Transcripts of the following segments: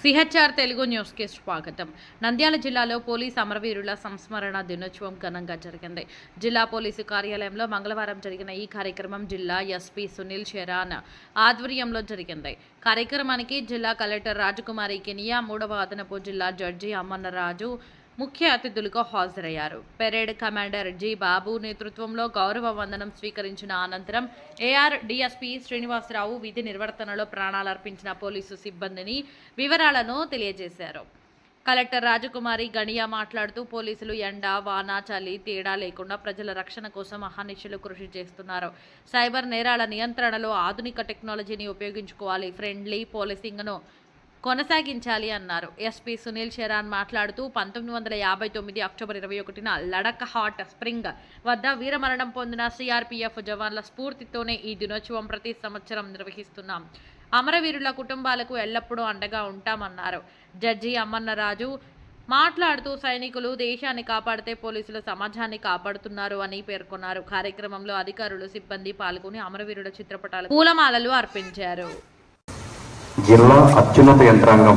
CHR Telugu న్యూస్కి స్వాగతం. నంద్యాల జిల్లాలో పోలీస్ అమరవీరుల సంస్మరణ దినోత్సవం ఘనంగా జరిగింది. జిల్లా పోలీసు కార్యాలయంలో మంగళవారం జరిగిన ఈ కార్యక్రమం జిల్లా ఎస్పీ సునీల్ షెరాన్ ఆధ్వర్యంలో జరిగింది. కార్యక్రమానికి జిల్లా కలెక్టర్ రాజకుమారి కెనియా మూడవ అదనపు జిల్లా జడ్జి అమ్మన్నరాజు ముఖ్య అతిథులుగా హాజరయ్యారు. పెరేడ్ కమాండర్ జి బాబు నేతృత్వంలో గౌరవ వందనం స్వీకరించిన అనంతరం ఏఆర్ డిఎస్పీ శ్రీనివాసరావు విధి నిర్వర్తనలో ప్రాణాలర్పించిన పోలీసు సిబ్బందిని వివరాలను తెలియజేశారు. కలెక్టర్ రాజకుమారి గణియా మాట్లాడుతూ పోలీసులు ఎండ వాన చలి తేడా లేకుండా ప్రజల రక్షణ కోసం అహర్నిశలు కృషి చేస్తున్నారు. సైబర్ నేరాల నియంత్రణలో ఆధునిక టెక్నాలజీని ఉపయోగించుకోవాలి. ఫ్రెండ్లీ పోలీసింగ్ను కొనసాగించాలి అన్నారు. ఎస్పీ సునీల్ షెరాన్ మాట్లాడుతూ పంతొమ్మిది వందల యాభై తొమ్మిది అక్టోబర్ ఇరవై ఒకటిన లడక్ హాట్ స్ప్రింగ్ వద్ద వీరమరణం పొందిన సిఆర్పీఎఫ్ జవాన్ల స్ఫూర్తితోనే ఈ దినోత్సవం ప్రతి సంవత్సరం నిర్వహిస్తున్నాం. అమరవీరుల కుటుంబాలకు ఎల్లప్పుడూ అండగా ఉంటామన్నారు. జడ్జి అమ్మన్నరాజు మాట్లాడుతూ సైనికులు దేశాన్ని కాపాడితే పోలీసులు సమాజాన్ని కాపాడుతున్నారు అని పేర్కొన్నారు. కార్యక్రమంలో అధికారులు సిబ్బంది పాల్గొని అమరవీరుల చిత్రపటాలు పూలమాలలు అర్పించారు. జిల్లా అత్యున్నత యంత్రాంగం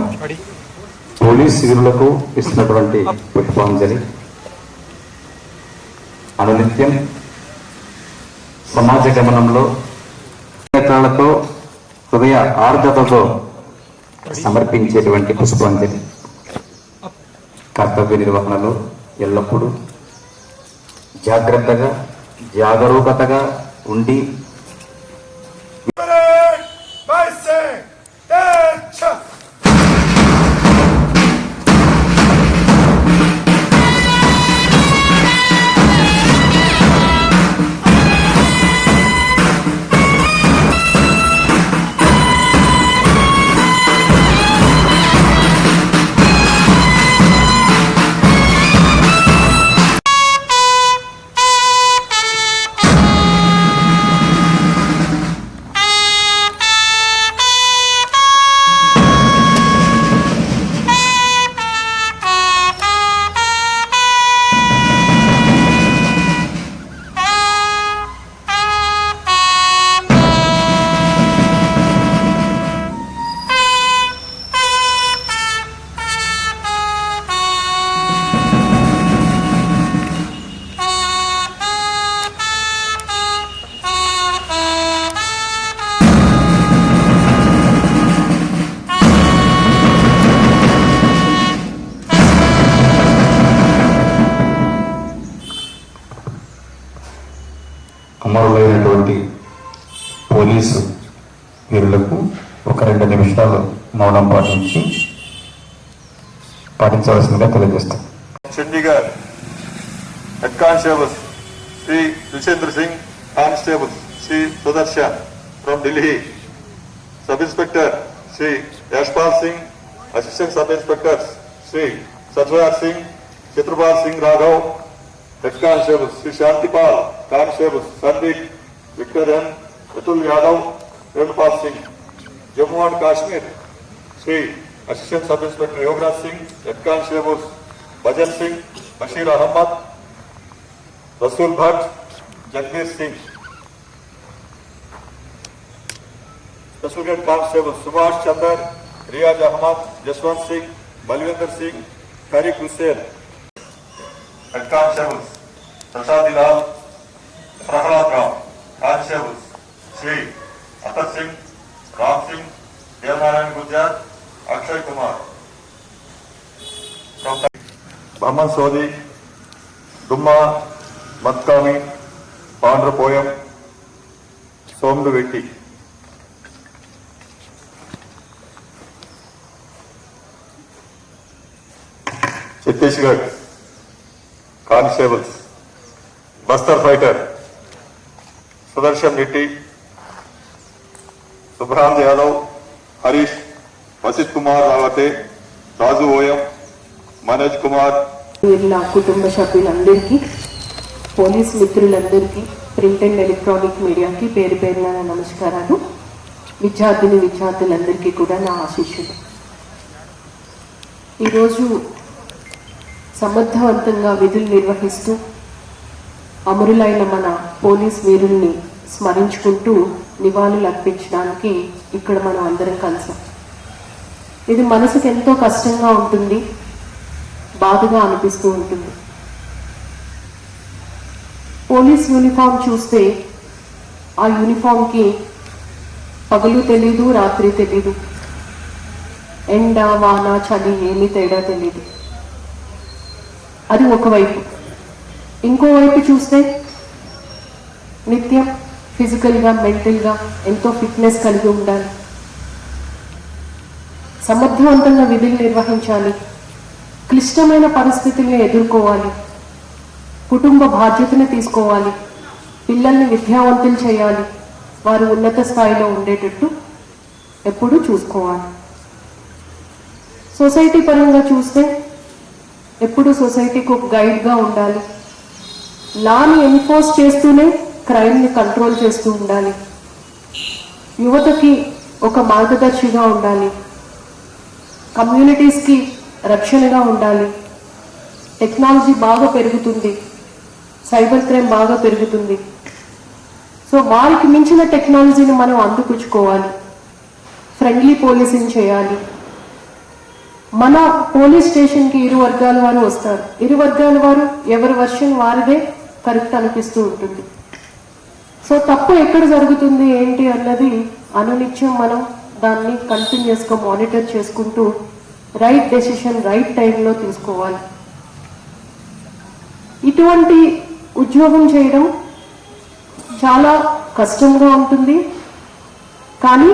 పోలీస్ వీరులకు ఇస్తున్నటువంటి పుష్పాంజలి. అనునిత్యం సమాజ గమనంలో నేత్రాలతో హృదయ ఆర్ద్రతతో సమర్పించేటువంటి పుష్పాంజలి. కర్తవ్య నిర్వహణలో ఎల్లప్పుడూ జాగ్రత్తగా జాగరూకతగా ఉండి వీరులకు ఒక రెండు నిమిషాలు మౌనం పాటించి పాటించవలసిందిగా తెలియజేస్తాం Chandigarh. Head Constables Sri Vishendra Singh, Constable Sri Sudarshan from Delhi. Sub Inspector Sri Yashpal Singh, Assistant Sub Inspectors Sri Sajwar Singh, Chitrapal Singh Raghav, Head Constables Sri Shantipal, Constables Sandeep, Victor N. Atul Yadav, Renpal Jammu and Kashmir, Shri assistant sub inspector Yograj Singh जटकान शेबूस Bhajan Singh, Bashir Ahmad, Rasool Bhat Jagveer Singh. Rasoolgarh constable Subhash Chandra Riyaz Ahmad Jaswant Singh Balwinder Singh फरीक Hussain head constable Prasadi Lal Prahlad Rao constable Shri Atar Singh Ram Singh Devnarayan Gujarat Akshay Kumar Mohammad Sodi Dumma Madkami Pandrapoyam Somulu Vetti Chhattisgarh constables Bastar fighter Sudarshan Reddy Fighter, Yadav Harish వసిత్ Kumar Ravate Raju Oyam Manoj Kumar. నా కుటుంబ సభ్యులందరికీ police మిత్రులందరికీ print and electronic మీడియాకి పేరు పేరున నమస్కారాలు. విద్యార్థిని విద్యార్థులందరికీ కూడా నా ఆశీస్సులు. ఈరోజు సమర్థవంతంగా విధులు నిర్వహిస్తూ అమరులైన మన పోలీస్ వీరుల్ని స్మరించుకుంటూ నివాళులు అర్పించడానికి ఇక్కడ మనం అందరం కలిసాం. ఇది మనసుకు ఎంతో కష్టంగా ఉంటుంది బాధగా అనిపిస్తూ ఉంటుంది. పోలీస్ యూనిఫామ్ చూస్తే ఆ యూనిఫామ్కి పగలు తెలీదు రాత్రి తెలీదు. ఎండ వాన చలి ఏమి తేడా తెలీదు. అది ఒకవైపు. ఇంకోవైపు చూస్తే నిత్యం ఫిజికల్గా మెంటల్గా ఎంతో ఫిట్నెస్ కలిగి ఉండాలి. సమర్థవంతంగా విధులు నిర్వహించాలి. క్లిష్టమైన పరిస్థితులను ఎదుర్కోవాలి. కుటుంబ బాధ్యతను తీసుకోవాలి. పిల్లల్ని విద్యావంతులు చేయాలి. వారు ఉన్నత స్థాయిలో ఉండేటట్టు ఎప్పుడూ చూసుకోవాలి. సొసైటీ పరంగా చూస్తే ఎప్పుడు సొసైటీకి ఒక గైడ్గా ఉండాలి. లాని ఎన్ఫోర్స్ చేస్తూనే క్రైమ్ని కంట్రోల్ చేస్తూ ఉండాలి. యువతకి ఒక మార్గదర్శిగా ఉండాలి. కమ్యూనిటీస్కి రక్షణగా ఉండాలి. టెక్నాలజీ బాగా పెరుగుతుంది. సైబర్ క్రైమ్ బాగా పెరుగుతుంది. సో వారికి మించిన టెక్నాలజీని మనం అందుకుచ్చుకోవాలి ఫ్రెండ్లీ పోలీసింగ్ చేయాలి. మన పోలీస్ స్టేషన్కి ఇరు వర్గాల వారు వస్తారు. ఇరు వర్గాల వారు ఎవరి వర్షన్ వారిదే కరెక్ట్ అనిపిస్తూ ఉంటుంది. సో తప్పు ఎక్కడ జరుగుతుంది ఏంటి అన్నది అనునిత్యం మనం దాన్ని కంటిన్యూస్గా మానిటర్ చేసుకుంటూ రైట్ డెసిషన్ రైట్ టైంలో తీసుకోవాలి. ఇటువంటి ఉద్యోగం చేయడం చాలా కష్టంగా ఉంటుంది. కానీ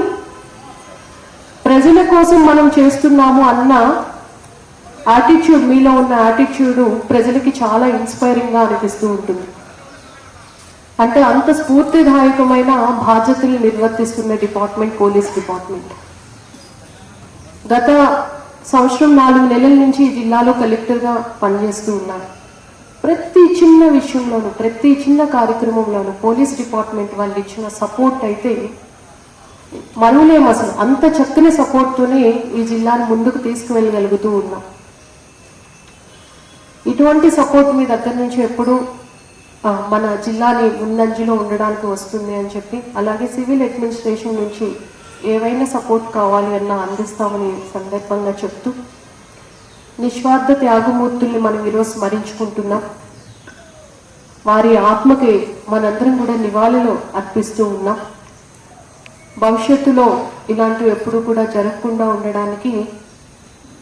ప్రజల కోసం మనం చేస్తున్నాము అన్న యాటిట్యూడ్ మీలో ఉన్న యాటిట్యూడ్ ప్రజలకి చాలా ఇన్స్పైరింగ్గా అనిపిస్తూ ఉంటుంది. అంటే అంత స్ఫూర్తిదాయకమైన బాధ్యతలు నిర్వర్తిస్తున్న డిపార్ట్మెంట్ పోలీస్ డిపార్ట్మెంట్. గత సంవత్సరం నాలుగు నెలల నుంచి ఈ జిల్లాలో కలెక్టర్గా పనిచేస్తూ ఉన్నారు. ప్రతి చిన్న విషయంలోనూ ప్రతి చిన్న కార్యక్రమంలోనూ పోలీస్ డిపార్ట్మెంట్ వాళ్ళు ఇచ్చిన సపోర్ట్ అయితే మరువలేం అసలు అంత చక్కని సపోర్ట్తోనే ఈ జిల్లాను ముందుకు తీసుకువెళ్ళగలుగుతూ ఉన్నాం. ఇటువంటి సపోర్ట్ మీ దగ్గర నుంచి ఎప్పుడూ మన జిల్లాని ముందంజలో ఉండడానికి వస్తుంది అని చెప్పి అలాగే సివిల్ అడ్మినిస్ట్రేషన్ నుంచి ఏవైనా సపోర్ట్ కావాలి అన్న అందిస్తామని సందర్భంగా చెప్తూ నిస్వార్థ త్యాగమూర్తుల్ని మనం ఈరోజు స్మరించుకుంటున్నాం. వారి ఆత్మకి మనందరం కూడా నివాళులు అర్పిస్తూ ఉన్నాం. భవిష్యత్తులో ఇలాంటివి ఎప్పుడు కూడా జరగకుండా ఉండడానికి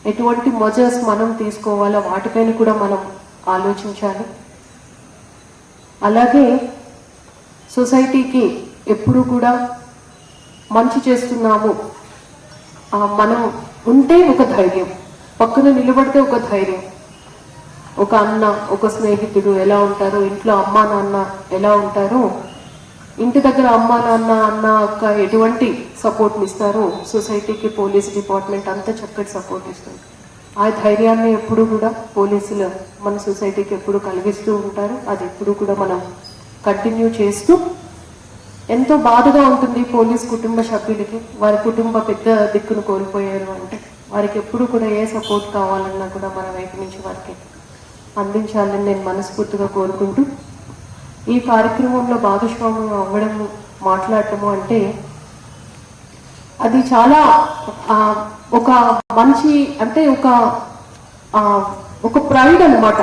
ఎటువంటి మజర్స్ మనం తీసుకోవాలో వాటిపైన కూడా మనం ఆలోచించాలి. అలాగే సొసైటీకి ఎప్పుడు కూడా మంచి చేస్తున్నాము. మనం ఉంటే ఒక ధైర్యం పక్కన నిలబడితే ఒక ధైర్యం. ఒక అన్న ఒక స్నేహితుడు ఎలా ఉంటారు? ఇంట్లో అమ్మా నాన్న ఎలా ఉంటారో? ఇంటి దగ్గర అమ్మా నాన్న అన్న అక్క ఎటువంటి సపోర్ట్ని ఇస్తారు? సొసైటీకి పోలీస్ డిపార్ట్మెంట్ అంతా చక్కటి సపోర్ట్ ఇస్తుంది. ఆ ధైర్యాన్ని ఎప్పుడు కూడా పోలీసులు మన సొసైటీకి ఎప్పుడు కలిగిస్తూ ఉంటారు. అది ఎప్పుడు కూడా మనం కంటిన్యూ చేస్తూ ఎంతో బాధగా ఉంటుంది పోలీస్ కుటుంబ సభ్యులకి. వారి కుటుంబ పెద్ద దిక్కును కోల్పోయారు అంటే వారికి ఎప్పుడు కూడా ఏ సపోర్ట్ కావాలన్నా కూడా మన వైపు నుంచి వారికి అందించాలని నేను మనస్ఫూర్తిగా కోరుకుంటూ ఈ కార్యక్రమంలో భాగస్వామ్యం అవ్వడము మాట్లాడటము అంటే అది చాలా ఆ, ఒక మంచి అంటే ఒక ఆ, ఒక ప్రైడ్ అన్నమాట.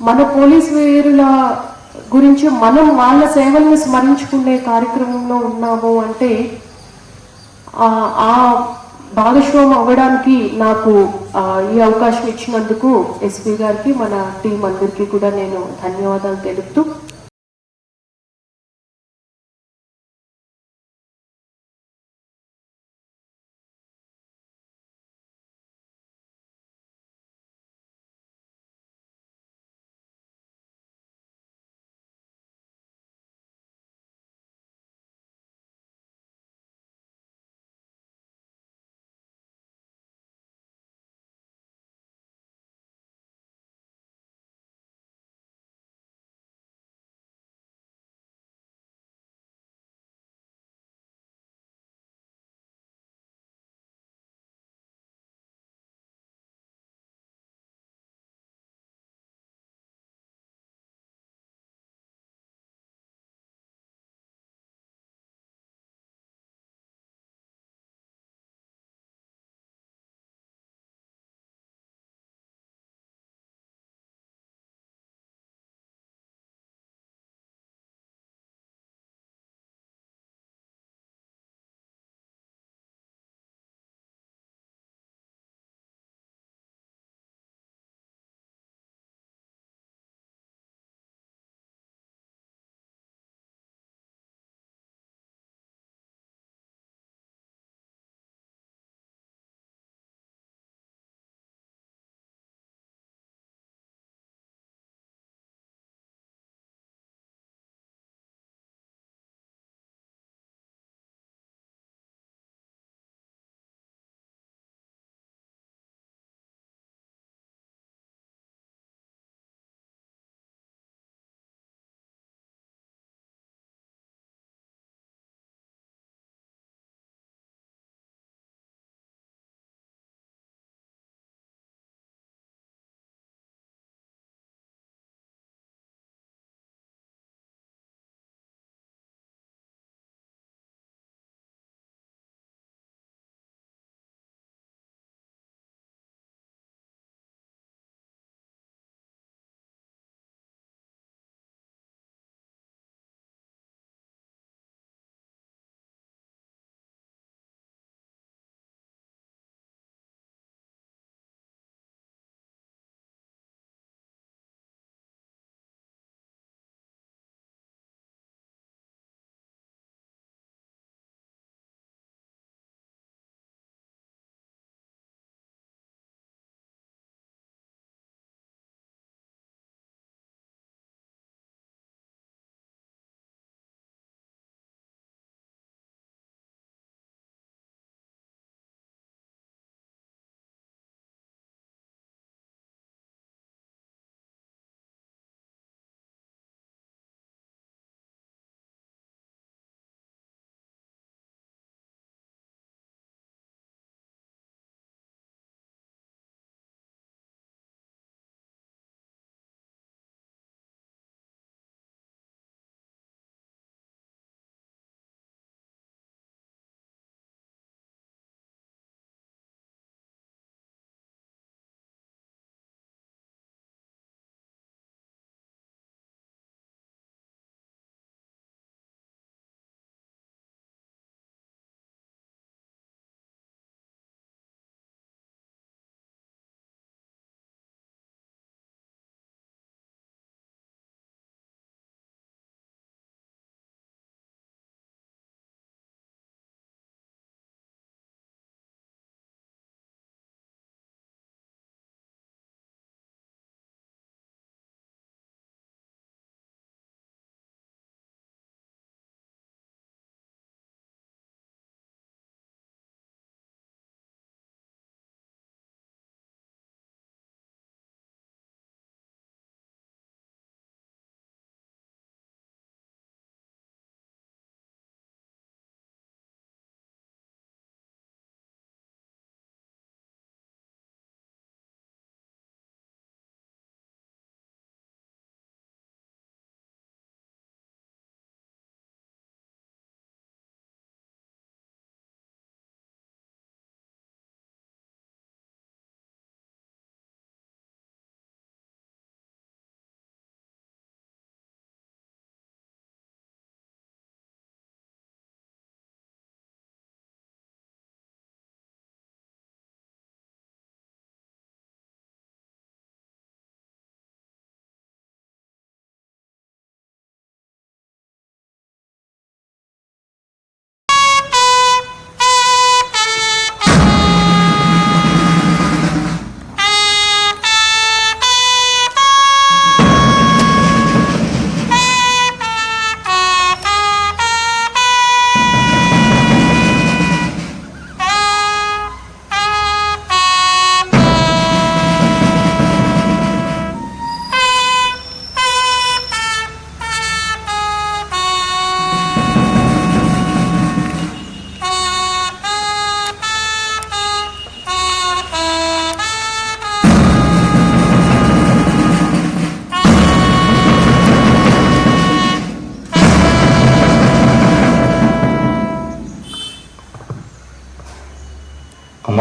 మన పోలీస్ వీరుల గురించి మనం వాళ్ళ సేవల్ని స్మరించుకునే కార్యక్రమంలో ఉన్నాము అంటే ఆ ఆ అవ్వడానికి నాకు ఈ అవకాశం ఇచ్చినందుకు ఎస్పీ గారికి మన టీం అందరికీ కూడా నేను ధన్యవాదాలు తెలుపుతూ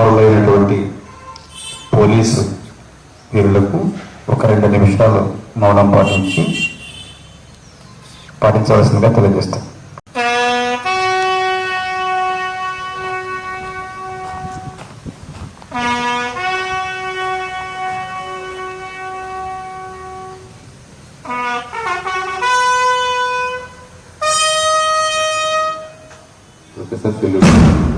అమరులైనటువంటి పోలీసు వీరులకు ఒక రెండు నిమిషాలు మౌనం పాటించి పాటించవలసిందిగా తెలియజేస్తాం Professor Philip.